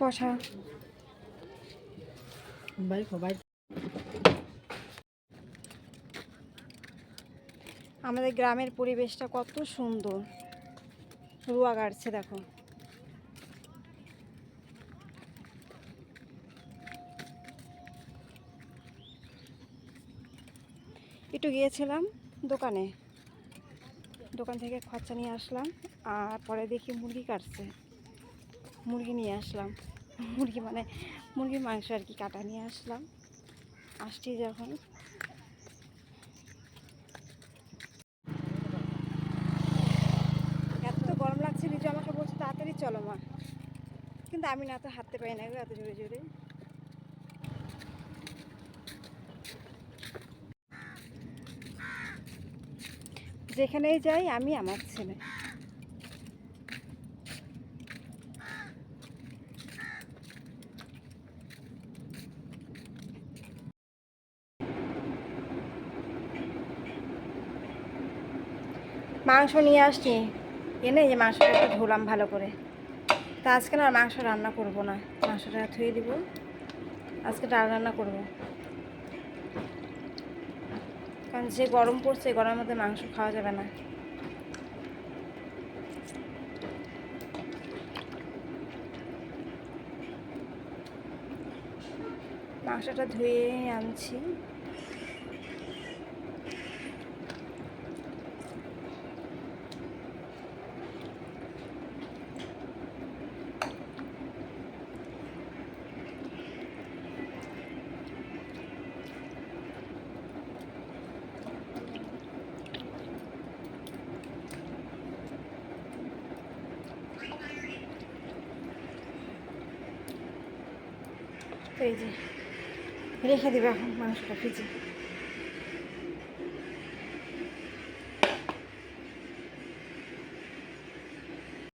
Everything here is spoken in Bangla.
কষা আমাদের গ্রামের পরিবেশটা কত সুন্দর। রুয়া গাড়ছে দেখো। একটু গিয়েছিলাম দোকানে। দোকান থেকে খরচা নিয়ে আসলাম আর পরে দেখি মুরগি কাটছে। মুরগি নিয়ে আসলাম। মুরগি মানে মুরগির মাংস আর কি কাটা নিয়ে আসলাম। আসছি যখন। এত তো গরম লাগছে রিজু আমাকে বলছে, তাড়াতাড়ি চলো মা। কিন্তু আমি না, তো হাঁটতে পারি না এত জোরে জোরে। যেখানেই যাই, আমি আমার ছেলে। মাংস নিয়ে আসছি। এনে যে মাংসটা একটু ধুলাম ভালো করে। তা আজকে না মাংস রান্না করব না। মাংসটা ধুয়ে দিব। আজকে ডাল রান্না করব। কারণ যে গরম পড়ছে গরমের মধ্যে মাংস খাওয়া যাবে না। মাংসটা ধুয়ে আনছি। এই যে রেখে দেবে এখন মানুষটা ফ্রিজে।